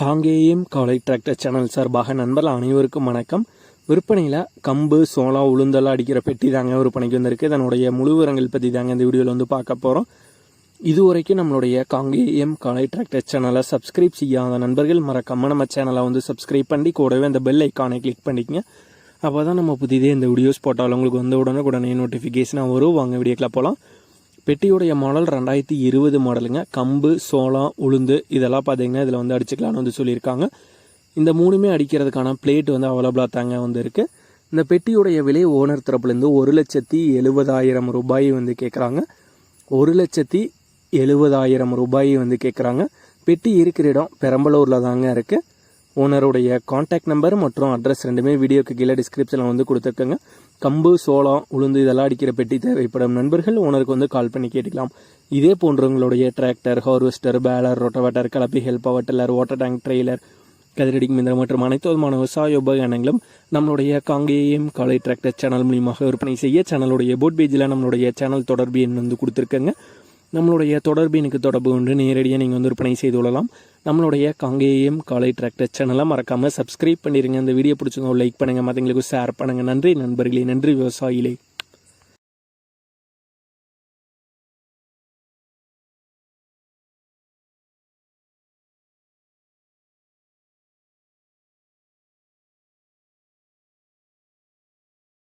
காங்கேயம் காலை tractor channel சார்பாக நண்பர்கள் அனைவருக்கும் வணக்கம். விற்பனையில் கம்பு சோளம் உளுந்தெல்லாம் அடிக்கிற பெட்டி தாங்க விற்பனைக்கு வந்திருக்கு. இதனுடைய முழு விவரங்கள் பற்றி தாங்க இந்த வீடியோவில் வந்து பார்க்க போகிறோம் இது வரைக்கும் நம்மளுடைய காங்கேயம் காலை டிராக்டர் சேனலை சப்ஸ்கிரைப் செய்யாத நண்பர்கள் மறக்காம நம்ம சேனலை வந்து சப்ஸ்கிரைப் பண்ணி கூடவே அந்த பெல் ஐக்கானை கிளிக் பண்ணிக்கங்க. அப்போ தான் நம்ம புதிதே இந்த வீடியோஸ் போட்டாலும் உங்களுக்கு வந்து உடனே உடனே நோட்டிஃபிகேஷனாக வரும். வாங்க வீடியோக்கில் போகலாம் பெட்டியுடைய மாடல் ரெண்டாயிரத்தி இருபது மாடலுங்க கம்பு சோளம் உளுந்து இதெல்லாம் பார்த்தீங்கன்னா இதில் வந்து அடிச்சுக்கலான்னு வந்து சொல்லியிருக்காங்க. இந்த மூணுமே அடிக்கிறதுக்கான பிளேட் வந்து அவைலபிளாக தாங்க வந்து இருக்குது இந்த பெட்டியுடைய விலை ஓனர் தரப்புலேருந்து ஒரு லட்சத்தி எழுபதாயிரம் ரூபாய் வந்து கேட்குறாங்க ஒரு லட்சத்தி எழுபதாயிரம் ரூபாய் வந்து கேட்குறாங்க பெட்டி இருக்கிற இடம் பெரம்பலூரில் தாங்க இருக்குது ஓனருடைய காண்டாக்ட் நம்பர் மற்றும் அட்ரஸ் ரெண்டுமே வீடியோக்கு கீழே டிஸ்கிரிப்ஷனில் வந்து கொடுத்துருக்கோங்க. கம்பு சோளம் உளுந்து இதெல்லாம் அடிக்கிற பெட்டி தேவைப்படும். நண்பர்கள் ஓனருக்கு வந்து கால் பண்ணி கேட்டுக்கலாம். இதே போன்றவங்களுடைய tractor harvester baler rotavator கலப்பி help power tiller water tank trailer கதிரடி மிந்திரம் மற்றும் அனைத்து விதமான விவசாய உபகரணங்களும் நம்மளுடைய காங்கேயம் காலை டிராக்டர் சேனல் மூலியமாக விற்பனை செய்ய சேனலுடைய போட் பேஜில் நம்மளுடைய சேனல் தொடர்பு எண் வந்து கொடுத்துருக்கேங்க. நம்மளுடைய தொடர்பு எனக்கு தொடர்பு ஒன்று நேரடியாக நீங்கள் வந்து விற்பனை செய்து கொள்ளலாம். நம்மளுடைய காங்கேயம் காலை டிராக்டர் சேனலை மறக்காமல் சப்ஸ்கிரைப் பண்ணிடுங்க இந்த வீடியோ பிடிச்சவங்க லைக் பண்ணுங்கள் மற்றவங்களுக்கு ஷேர் பண்ணுங்கள் நன்றி நண்பர்களே. நன்றி விவசாயிகளே.